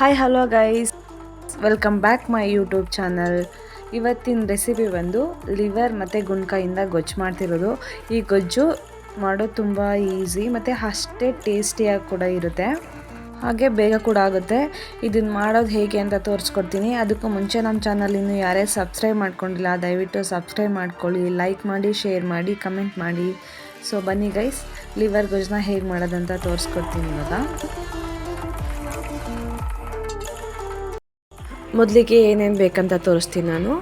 Hi hello guys welcome back my YouTube channel ಇವತ್ತಿನ recipe ಬಂದು liver ಮತ್ತು ಗುಣ್ಕಾಯಿಂದ ಗೊಜ್ಜು ಮಾಡ್ತಿರೋದು. ಈ ಗೊಜ್ಜು ಮಾಡೋದು ತುಂಬ ಈಸಿ ಮತ್ತು ಅಷ್ಟೇ ಟೇಸ್ಟಿಯಾಗಿ ಕೂಡ ಇರುತ್ತೆ. ಹಾಗೆ ಬೇಗ ಕೂಡ ಆಗುತ್ತೆ. ಇದನ್ನು ಮಾಡೋದು ಹೇಗೆ ಅಂತ ತೋರಿಸ್ಕೊಡ್ತೀನಿ. ಅದಕ್ಕೂ ಮುಂಚೆ ನಮ್ಮ ಚಾನಲ್ ಇನ್ನು ಯಾರೇ ಸಬ್ಸ್ಕ್ರೈಬ್ ಮಾಡ್ಕೊಂಡಿಲ್ಲ, ದಯವಿಟ್ಟು ಸಬ್ಸ್ಕ್ರೈಬ್ ಮಾಡ್ಕೊಳ್ಳಿ ಲೈಕ್ ಮಾಡಿ ಶೇರ್ ಮಾಡಿ ಕಮೆಂಟ್ ಮಾಡಿ. ಸೊ ಬನ್ನಿ ಗೈಸ್ ಲಿವರ್ ಗೊಜ್ಜನ್ನ ಹೇಗೆ ಮಾಡೋದಂತ ತೋರಿಸ್ಕೊಡ್ತೀನಿ ಇವಾಗ. ಮೊದಲಿಗೆ ಏನೇನು ಬೇಕಂತ ತೋರಿಸ್ತೀನಿ ನಾನು.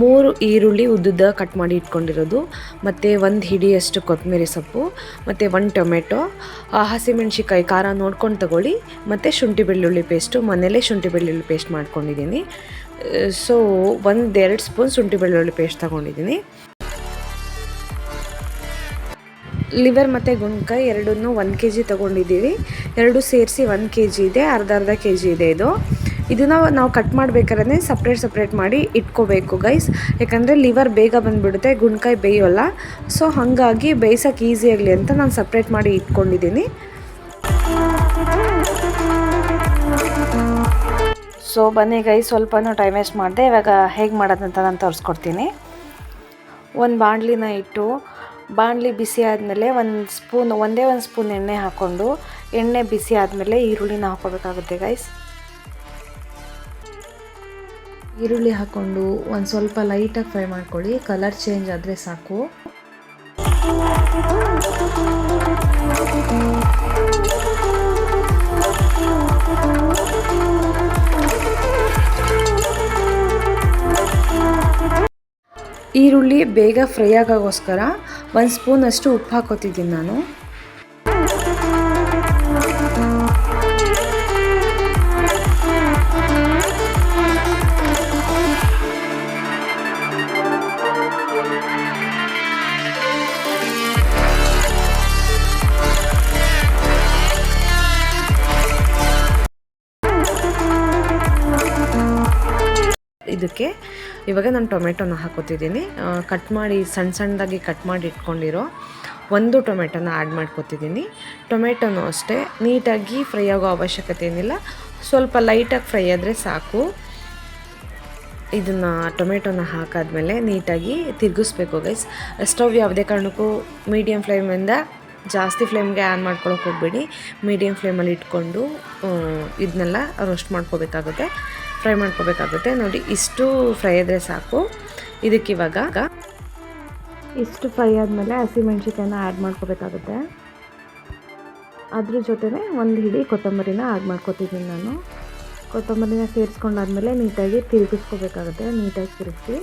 ಮೂರು ಈರುಳ್ಳಿ ಉದ್ದುದ್ದ ಕಟ್ ಮಾಡಿ ಇಟ್ಕೊಂಡಿರೋದು. ಮತ್ತು ಒಂದು ಹಿಡಿಯಷ್ಟು ಕೊತ್ತಂಬರಿ ಸೊಪ್ಪು, ಮತ್ತು ಒಂದು ಟೊಮೆಟೊ ಹಸಿಮೆಣ್ಸಿಕಾಯಿ ಖಾರ ನೋಡ್ಕೊಂಡು ತಗೊಳ್ಳಿ. ಮತ್ತು ಶುಂಠಿ ಬೆಳ್ಳುಳ್ಳಿ ಪೇಸ್ಟು ಮನೇಲೇ ಶುಂಠಿ ಬೆಳ್ಳುಳ್ಳಿ ಪೇಸ್ಟ್ ಮಾಡ್ಕೊಂಡಿದ್ದೀನಿ. ಸೊ ಒಂದೆರಡು ಸ್ಪೂನ್ ಶುಂಠಿ ಬೆಳ್ಳುಳ್ಳಿ ಪೇಸ್ಟ್ ತಗೊಂಡಿದ್ದೀನಿ. ಲಿವರ್ ಮತ್ತು ಗುಂಡ್ಕಾಯಿ ಎರಡನ್ನೂ ಒಂದು ಕೆ ಜಿ ತೊಗೊಂಡಿದ್ದೀವಿ. ಎರಡು ಸೇರಿಸಿ ಒಂದು ಕೆ ಜಿ ಇದೆ, ಅರ್ಧ ಅರ್ಧ ಕೆ ಜಿ ಇದೆ ಇದು. ಇದನ್ನು ನಾವು ಕಟ್ ಮಾಡಬೇಕಾದ್ರೆ ಸಪ್ರೇಟ್ ಸಪ್ರೇಟ್ ಮಾಡಿ ಇಟ್ಕೋಬೇಕು ಗೈಸ್ ಯಾಕಂದರೆ ಲಿವರ್ ಬೇಗ ಬಂದುಬಿಡುತ್ತೆ ಗುಂಡ್ಕಾಯಿ ಬೇಯೋಲ್ಲ. ಸೊ ಹಾಗಾಗಿ ಬೇಯಿಸೋಕೆ ಈಸಿ ಆಗಲಿ ಅಂತ ನಾನು ಸಪ್ರೇಟ್ ಮಾಡಿ ಇಟ್ಕೊಂಡಿದ್ದೀನಿ. ಸೊ ಬನ್ನಿ ಗೈಸ್ ಸ್ವಲ್ಪನೂ ಟೈಮ್ ವೇಸ್ಟ್ ಮಾಡಿದೆ. ಇವಾಗ ಹೇಗೆ ಮಾಡೋದಂತ ನಾನು ತೋರಿಸ್ಕೊಡ್ತೀನಿ. ಒಂದು ಬಾಣಲಿನ ಇಟ್ಟು, ಬಾಣಲಿ ಬಿಸಿ ಆದಮೇಲೆ ಒಂದು ಸ್ಪೂನ್ ಒಂದೇ ಒಂದು ಸ್ಪೂನ್ ಎಣ್ಣೆ ಹಾಕ್ಕೊಂಡು ಎಣ್ಣೆ ಬಿಸಿ ಆದಮೇಲೆ ಈರುಳ್ಳಿನ ಹಾಕೋಬೇಕಾಗುತ್ತೆ ಗೈಸ್ ಈರುಳ್ಳಿ ಹಾಕ್ಕೊಂಡು ಒಂದು ಸ್ವಲ್ಪ ಲೈಟಾಗಿ ಫ್ರೈ ಮಾಡ್ಕೊಳ್ಳಿ. ಕಲರ್ ಚೇಂಜ್ ಆದರೆ ಸಾಕು. ಈರುಳ್ಳಿ ಬೇಗ ಫ್ರೈ ಆಗೋಸ್ಕರ ಒಂದು ಸ್ಪೂನಷ್ಟು ಉಪ್ಪು ಹಾಕೋತಿದ್ದೀನಿ ನಾನು. ಇದಕ್ಕೆ ಇವಾಗ ನಾನು ಟೊಮೆಟೊನ ಹಾಕೋತಿದ್ದೀನಿ. ಕಟ್ ಮಾಡಿ ಸಣ್ಣ ಸಣ್ಣದಾಗಿ ಕಟ್ ಮಾಡಿ ಇಟ್ಕೊಂಡಿರೋ ಒಂದು ಟೊಮೆಟೊನ ಆ್ಯಡ್ ಮಾಡ್ಕೊತಿದ್ದೀನಿ. ಟೊಮೆಟೊನೂ ಅಷ್ಟೇ, ನೀಟಾಗಿ ಫ್ರೈ ಆಗೋ ಅವಶ್ಯಕತೆ ಏನಿಲ್ಲ. ಸ್ವಲ್ಪ ಲೈಟಾಗಿ ಫ್ರೈ ಆದರೆ ಸಾಕು. ಇದನ್ನು ಟೊಮೆಟೊನ ಹಾಕಾದ್ಮೇಲೆ ನೀಟಾಗಿ ತಿರುಗಿಸ್ಬೇಕು ಗೈಸ್ ಸ್ಟವ್ ಯಾವುದೇ ಕಾರಣಕ್ಕೂ ಮೀಡಿಯಮ್ ಫ್ಲೇಮಿಂದ ಜಾಸ್ತಿ ಫ್ಲೇಮ್ಗೆ ಆನ್ ಮಾಡ್ಕೊಳಕ್ಕೆ ಹೋಗ್ಬೇಡಿ. ಮೀಡಿಯಮ್ ಫ್ಲೇಮಲ್ಲಿ ಇಟ್ಕೊಂಡು ಇದನ್ನೆಲ್ಲ ರೋಸ್ಟ್ ಮಾಡ್ಕೋಬೇಕಾಗುತ್ತೆ. ಫ್ರೈ ಮಾಡ್ಕೋಬೇಕಾಗುತ್ತೆ. ನೋಡಿ, ಇಷ್ಟು ಫ್ರೈ ಆದರೆ ಸಾಕು. ಇದಕ್ಕೆ ಇವಾಗ ಇಷ್ಟು ಫ್ರೈ ಆದಮೇಲೆ ಹಸಿಮೆಣ್ಸಿಕಾಯಿನ ಆ್ಯಡ್ ಮಾಡ್ಕೋಬೇಕಾಗುತ್ತೆ. ಅದ್ರ ಜೊತೆನೇ ಒಂದು ಹಿಡಿ ಕೊತ್ತಂಬರಿನ ಆ್ಯಡ್ ಮಾಡ್ಕೊತಿದ್ದೀನಿ ನಾನು. ಕೊತ್ತಂಬರಿನ ಸೇರಿಸ್ಕೊಂಡಾದ್ಮೇಲೆ ನೀಟಾಗಿ ತಿರುಗಿಸ್ಕೋಬೇಕಾಗುತ್ತೆ. ನೀಟಾಗಿ ತಿರುಗಿಸಿ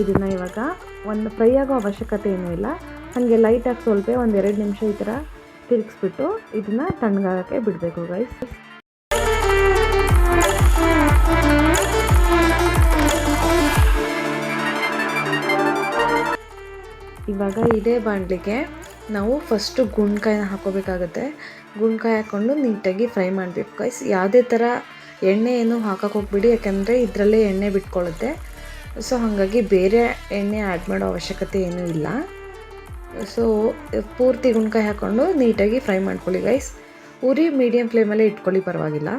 ಇದನ್ನು ಇವಾಗ ಒಂದು ಫ್ರೈ ಆಗೋ ಅವಶ್ಯಕತೆ ಏನೂ ಇಲ್ಲ. ಹಾಗೆ ಲೈಟಾಗಿ ಸ್ವಲ್ಪ ಒಂದು ಎರಡು ನಿಮಿಷ ಈ ಥರ ತಿರುಗಿಸ್ಬಿಟ್ಟು ಇದನ್ನು ತಣ್ಣಗಾಗಕ್ಕೆ ಬಿಡಬೇಕು ಗೈಸ್ ಇವಾಗ ಇದೇ ಬಾಣಲಿಗೆ ನಾವು ಫಸ್ಟು ಗುಂಡ್ಕಾಯಿನ ಹಾಕೋಬೇಕಾಗುತ್ತೆ. ಗುಂಡ್ಕಾಯಿ ಹಾಕ್ಕೊಂಡು ನೀಟಾಗಿ ಫ್ರೈ ಮಾಡಬೇಕು ಗೈಸ್ ಯಾವುದೇ ಥರ ಎಣ್ಣೆ ಏನು ಹಾಕಕ್ಕೆ ಹೋಗ್ಬಿಡಿ, ಯಾಕೆಂದರೆ ಇದರಲ್ಲೇ ಎಣ್ಣೆ ಬಿಟ್ಕೊಳ್ಳುತ್ತೆ. ಸೊ ಹಾಗಾಗಿ ಬೇರೆ ಎಣ್ಣೆ ಆ್ಯಡ್ ಮಾಡೋ ಅವಶ್ಯಕತೆ ಏನೂ ಇಲ್ಲ. ಸೊ ಪೂರ್ತಿ ಗುಂಡ್ಕಾಯಿ ಹಾಕ್ಕೊಂಡು ನೀಟಾಗಿ ಫ್ರೈ ಮಾಡ್ಕೊಳ್ಳಿ ಗೈಸ್ ಉರಿ ಮೀಡಿಯಮ್ ಫ್ಲೇಮಲ್ಲೇ ಇಟ್ಕೊಳ್ಳಿ ಪರವಾಗಿಲ್ಲ.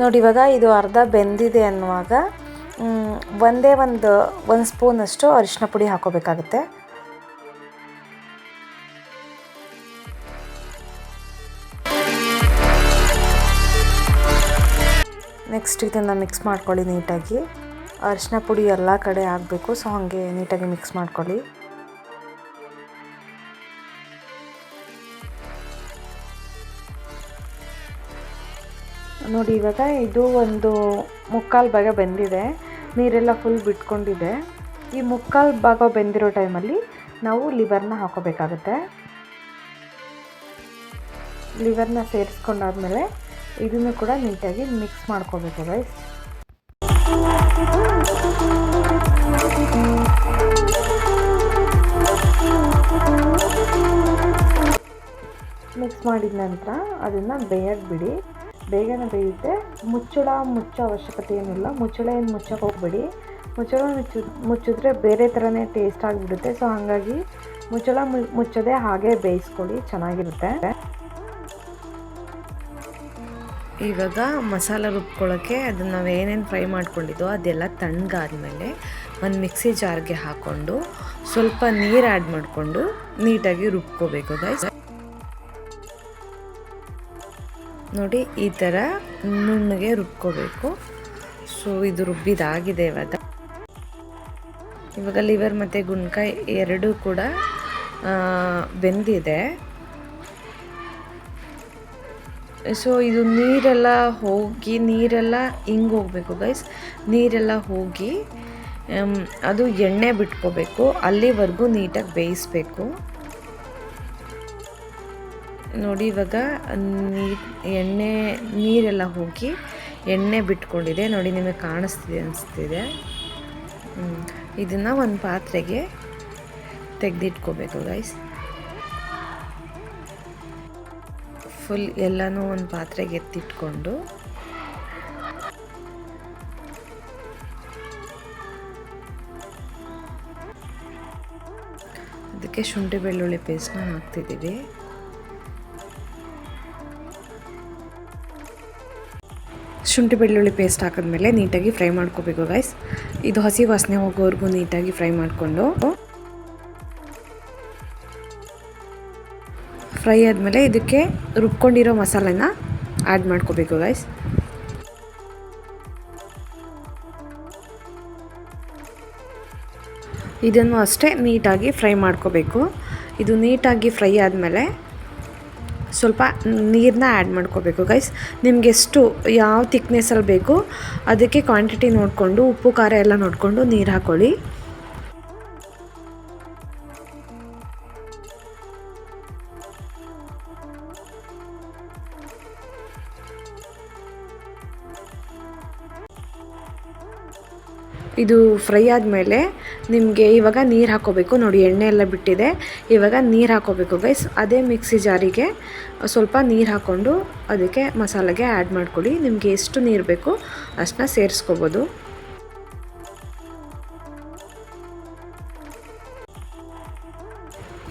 ನೋಡಿ, ಇವಾಗ ಇದು ಅರ್ಧ ಬೆಂದಿದೆ ಅನ್ನುವಾಗ ಒಂದೇ ಒಂದು ಒಂದು ಸ್ಪೂನಷ್ಟು ಅರಿಶಿನ ಪುಡಿ ಹಾಕೋಬೇಕಾಗುತ್ತೆ. ನೆಕ್ಸ್ಟ್ ಇದನ್ನು ಮಿಕ್ಸ್ ಮಾಡ್ಕೊಳ್ಳಿ ನೀಟಾಗಿ. ಅರಿಶಿನ ಪುಡಿ ಎಲ್ಲ ಕಡೆ ಆಗಬೇಕು ಸೊ ಹಾಗೆ ನೀಟಾಗಿ ಮಿಕ್ಸ್ ಮಾಡ್ಕೊಳ್ಳಿ. ನೋಡಿ, ಇವಾಗ ಇದು ಒಂದು ಮುಕ್ಕಾಲು ಭಾಗ ಬೆಂದಿದೆ. ನೀರೆಲ್ಲ ಫುಲ್ ಬಿಟ್ಕೊಂಡಿದೆ. ಈ ಮುಕ್ಕಾಲು ಭಾಗ ಬೆಂದಿರೋ ಟೈಮಲ್ಲಿ ನಾವು ಲಿವರ್ನ ಹಾಕೋಬೇಕಾಗುತ್ತೆ. ಲಿವರ್ನ ಸೇರಿಸ್ಕೊಂಡಾದ್ಮೇಲೆ ಇದನ್ನು ಕೂಡ ನೀಟಾಗಿ ಮಿಕ್ಸ್ ಮಾಡ್ಕೋಬೇಕು ರೈಸ್ ಮಿಕ್ಸ್ ಮಾಡಿದ ನಂತರ ಅದನ್ನು ಬೇಯಕ್ಕೆ ಬಿಡಿ. ಬೇಗನೆ ಬೇಯುತ್ತೆ ಮುಚ್ಚಳ ಮುಚ್ಚೋ ಅವಶ್ಯಕತೆ ಏನಿಲ್ಲ. ಮುಚ್ಚಳ ಏನು ಮುಚ್ಚಕ್ಕೆ ಹೋಗ್ಬೇಡಿ. ಮುಚ್ಚಳ ಮುಚ್ಚಿ, ಮುಚ್ಚಿದ್ರೆ ಬೇರೆ ಥರನೇ ಟೇಸ್ಟ್ ಆಗಿಬಿಡುತ್ತೆ. ಸೊ ಹಾಗಾಗಿ ಮುಚ್ಚಳ ಮುಚ್ಚದೆ ಹಾಗೆ ಬೇಯಿಸ್ಕೊಳ್ಳಿ. ಚೆನ್ನಾಗಿರುತ್ತೆ. ಇವಾಗ ಮಸಾಲ ರುಬ್ಕೊಳ್ಳೋಕ್ಕೆ ಅದನ್ನು ನಾವು ಏನೇನು ಫ್ರೈ ಮಾಡ್ಕೊಂಡಿದ್ದೋ ಅದೆಲ್ಲ ತಣ್ಣಗಾದ್ಮೇಲೆ ಒಂದು ಮಿಕ್ಸಿ ಜಾರ್ಗೆ ಹಾಕ್ಕೊಂಡು ಸ್ವಲ್ಪ ನೀರು ಆ್ಯಡ್ ಮಾಡಿಕೊಂಡು ನೀಟಾಗಿ ರುಬ್ಕೋಬೇಕು ಗೈಸ್ ನೋಡಿ, ಈ ಥರ ನುಣ್ಣಗೆ ರುಬ್ಕೋಬೇಕು. ಸೊ ಇದು ರುಬ್ಬಿದಾಗಿದೆ ಇವಾಗ. ಇವಾಗ ಲಿವರ್ ಮತ್ತು ಗುಣಕಾಯಿ ಎರಡೂ ಕೂಡ ಬೆಂದಿದೆ. ಸೊ ಇದು ನೀರೆಲ್ಲ ಹೋಗಿ, ನೀರೆಲ್ಲ ಹಿಂಗೆ ಹೋಗಬೇಕು ಗೈಸ್ ನೀರೆಲ್ಲ ಹೋಗಿ ಅದು ಎಣ್ಣೆ ಬಿಟ್ಕೋಬೇಕು. ಅಲ್ಲಿವರೆಗೂ ನೀಟಾಗಿ ಬೇಯಿಸ್ಬೇಕು. ನೋಡಿ, ಇವಾಗ ನೀರು ಎಣ್ಣೆ, ನೀರೆಲ್ಲ ಹೋಗಿ ಎಣ್ಣೆ ಬಿಟ್ಕೊಂಡಿದೆ. ನೋಡಿ, ನಿಮಗೆ ಕಾಣಿಸ್ತಿದೆ, ಅನಿಸ್ತಿದೆ. ಇದನ್ನು ಒಂದು ಪಾತ್ರೆಗೆ ತೆಗೆದಿಟ್ಕೋಬೇಕು ಗೈಸ್ ಫುಲ್ ಎಲ್ಲನೂ ಒಂದು ಪಾತ್ರೆಗೆ ಎತ್ತಿಟ್ಕೊಂಡು. ಅದಕ್ಕೆ ಶುಂಠಿ ಬೆಳ್ಳುಳ್ಳಿ ಪೇಸ್ಟ್ನ ಹಾಕ್ತಿದ್ದೀವಿ. ಶುಂಠಿ ಬೆಳ್ಳುಳ್ಳಿ ಪೇಸ್ಟ್ ಹಾಕಿದ್ಮೇಲೆ ನೀಟಾಗಿ ಫ್ರೈ ಮಾಡ್ಕೋಬೇಕು ಗೈಸ್ ಇದು ಹಸಿ ವಾಸನೆ ಹೋಗೋವರೆಗೂ ನೀಟಾಗಿ ಫ್ರೈ ಮಾಡಿಕೊಂಡು ಫ್ರೈ ಆದಮೇಲೆ ಇದಕ್ಕೆ ರುಬ್ಕೊಂಡಿರೋ ಮಸಾಲೆನ ಆ್ಯಡ್ ಮಾಡ್ಕೋಬೇಕು ಗೈಸ್ ಇದನ್ನು ಅಷ್ಟೇ ನೀಟಾಗಿ ಫ್ರೈ ಮಾಡ್ಕೋಬೇಕು. ಇದು ನೀಟಾಗಿ ಫ್ರೈ ಆದಮೇಲೆ ಸ್ವಲ್ಪ ನೀರನ್ನ ಆ್ಯಡ್ ಮಾಡ್ಕೋಬೇಕು ಗೈಸ್ ನಿಮ್ಗೆ ಎಷ್ಟು, ಯಾವ ತಿಕ್ನೆಸ್ಸಲ್ಲಿ ಬೇಕು, ಅದಕ್ಕೆ ಕ್ವಾಂಟಿಟಿ ನೋಡಿಕೊಂಡು, ಉಪ್ಪು, ಖಾರ ಎಲ್ಲ ನೋಡಿಕೊಂಡು ನೀರು ಹಾಕ್ಕೊಳ್ಳಿ ಇದು ಫ್ರೈ ಆದಮೇಲೆ ನಿಮಗೆ ಇವಾಗ ನೀರು ಹಾಕೋಬೇಕು. ನೋಡಿ, ಎಣ್ಣೆ ಎಲ್ಲ ಬಿಟ್ಟಿದೆ. ಇವಾಗ ನೀರು ಹಾಕೋಬೇಕು ಗೈಸ್ ಅದೇ ಮಿಕ್ಸಿ ಜಾರಿಗೆ ಸ್ವಲ್ಪ ನೀರು ಹಾಕ್ಕೊಂಡು ಅದಕ್ಕೆ ಮಸಾಲೆಗೆ ಆ್ಯಡ್ ಮಾಡ್ಕೊಳ್ಳಿ. ನಿಮಗೆ ಎಷ್ಟು ನೀರು ಬೇಕು ಅಷ್ಟನ್ನ ಸೇರಿಸ್ಕೋಬೋದು.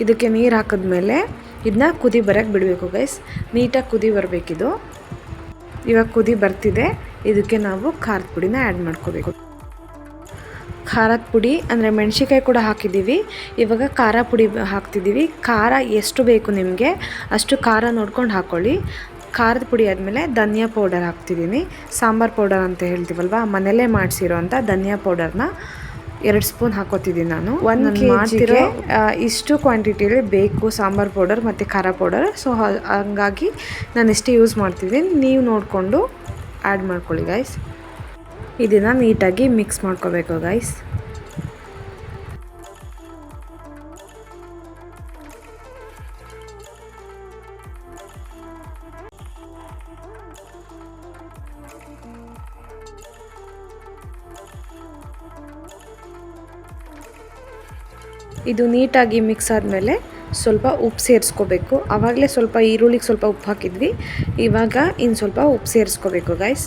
ಇದಕ್ಕೆ ನೀರು ಹಾಕಿದ್ಮೇಲೆ ಇದನ್ನ ಕುದಿ ಬರೋಕ್ಕೆ ಬಿಡಬೇಕು ಗೈಸ್ ನೀಟಾಗಿ ಕುದಿ ಬರಬೇಕಿದು. ಇವಾಗ ಕುದಿ ಬರ್ತಿದೆ. ಇದಕ್ಕೆ ನಾವು ಖಾರದ ಪುಡಿನ ಆ್ಯಡ್ ಮಾಡ್ಕೋಬೇಕು. ಖಾರದ ಪುಡಿ ಅಂದರೆ ಮೆಣಸಿಕಾಯಿ ಕೂಡ ಹಾಕಿದ್ದೀವಿ. ಇವಾಗ ಖಾರ ಪುಡಿ ಹಾಕ್ತಿದ್ದೀವಿ. ಖಾರ ಎಷ್ಟು ಬೇಕು ನಿಮಗೆ ಅಷ್ಟು ಖಾರ ನೋಡ್ಕೊಂಡು ಹಾಕ್ಕೊಳ್ಳಿ ಖಾರದ ಪುಡಿ ಆದಮೇಲೆ ಧನಿಯಾ ಪೌಡರ್ ಹಾಕ್ತಿದ್ದೀನಿ. ಸಾಂಬಾರು ಪೌಡರ್ ಅಂತ ಹೇಳ್ತೀವಲ್ವಾ ಮನೆಯಲ್ಲೇ ಮಾಡಿಸಿರೋ ಅಂಥ ಧನಿಯಾ ಪೌಡರ್ನ ಎರಡು ಸ್ಪೂನ್ ಹಾಕೋತಿದ್ದೀನಿ ನಾನು. ಒಂದು ಮಾಡ್ತಿರೋ ಇಷ್ಟು ಕ್ವಾಂಟಿಟಿಯಲ್ಲಿ ಬೇಕು ಸಾಂಬಾರು ಪೌಡರ್ ಮತ್ತು ಖಾರ ಪೌಡರ್. ಸೊ ಹಂಗಾಗಿ ನಾನು ಇಷ್ಟು ಯೂಸ್ ಮಾಡ್ತಿದ್ದೀನಿ. ನೀವು ನೋಡಿಕೊಂಡು ಆ್ಯಡ್ ಮಾಡ್ಕೊಳ್ಳಿ ಗೈಸ್ ಇದನ್ನು ನೀಟಾಗಿ ಮಿಕ್ಸ್ ಮಾಡ್ಕೋಬೇಕು ಗೈಸ್ ಇದು ನೀಟಾಗಿ ಮಿಕ್ಸ್ ಆದಮೇಲೆ ಸ್ವಲ್ಪ ಉಪ್ಪು ಸೇರಿಸ್ಕೋಬೇಕು. ಆವಾಗಲೇ ಸ್ವಲ್ಪ ಈರುಳ್ಳಿಗೆ ಸ್ವಲ್ಪ ಉಪ್ಪು ಹಾಕಿದ್ವಿ. ಇವಾಗ ಇನ್ನು ಸ್ವಲ್ಪ ಉಪ್ಪು ಸೇರಿಸ್ಕೋಬೇಕು ಗೈಸ್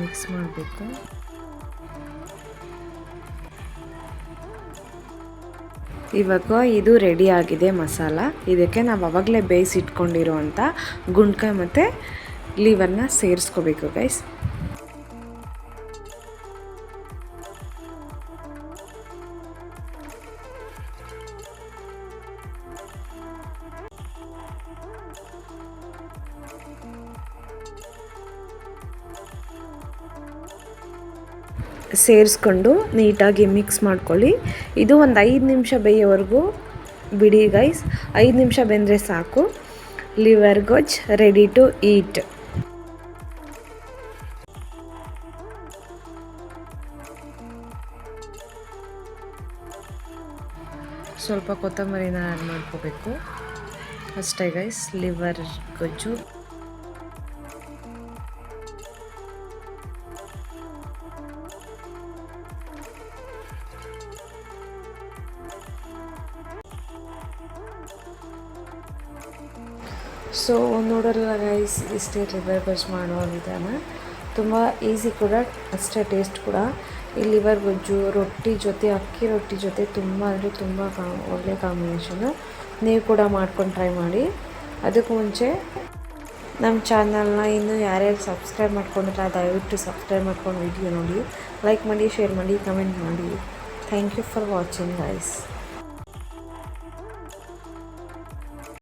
ಮಿಕ್ಸ್ ಮಾಡಬೇಕು. ಇವಾಗ ಇದು ರೆಡಿ ಆಗಿದೆ ಮಸಾಲ. ಇದಕ್ಕೆ ನಾವು ಅವಾಗಲೇ ಬೇಯಿಸಿಟ್ಕೊಂಡಿರುವಂಥ ಗುಂಡ್ಕಾಯಿ ಮತ್ತು ಲೀವರ್ನ ಸೇರಿಸ್ಕೋಬೇಕು ಗೈಸ್ ಸೇರಿಸ್ಕೊಂಡು ನೀಟಾಗಿ ಮಿಕ್ಸ್ ಮಾಡ್ಕೊಳ್ಳಿ. ಇದು ಒಂದು ಐದು ನಿಮಿಷ ಬೇಯೋವರೆಗೂ ಬಿಡಿ ಗೈಸ್ ಐದು ನಿಮಿಷ ಬೆಂದರೆ ಸಾಕು. ಲಿವರ್ ಗೊಜ್ ರೆಡಿ ಟು ಈಟ್ ಸ್ವಲ್ಪ ಕೊತ್ತಂಬರಿನ ಆ್ಯಡ್ ಮಾಡ್ಕೋಬೇಕು. ಅಷ್ಟೇ ಗೈಸ್ ಲಿವರ್ ಗೊಜ್ಜು. ಸೊ ನೋಡೋಲ್ಲ ಗೈಸ್ ಇಷ್ಟೇ ಲಿವರ್ ಗೊಜ್ಜು ಮಾಡೋ ವಿಧಾನ. ತುಂಬ ಈಸಿ ಕೂಡ, ಅಷ್ಟೇ ಟೇಸ್ಟ್ ಕೂಡ. ಈ ಲಿವರ್ ಗೊಜ್ಜು, ರೊಟ್ಟಿ ಜೊತೆ, ಅಕ್ಕಿ ರೊಟ್ಟಿ ಜೊತೆ ತುಂಬ ಅಂದರೆ ತುಂಬ ಕಾ, ಒಳ್ಳೆ ಕಾಂಬಿನೇಷನು ನೀವು ಕೂಡ ಮಾಡ್ಕೊಂಡು ಟ್ರೈ ಮಾಡಿ. ಅದಕ್ಕೂ ಮುಂಚೆ ನಮ್ಮ ಚಾನಲ್ನ ಇನ್ನೂ ಯಾರ್ಯಾರು ಸಬ್ಸ್ಕ್ರೈಬ್ ಮಾಡ್ಕೊಂಡಿಲ್ಲ ದಯವಿಟ್ಟು ಸಬ್ಸ್ಕ್ರೈಬ್ ಮಾಡ್ಕೊಂಡು ವಿಡಿಯೋ ನೋಡಿ. ಲೈಕ್ ಮಾಡಿ ಶೇರ್ ಮಾಡಿ ಕಮೆಂಟ್ ಮಾಡಿ. Thank you for watching guys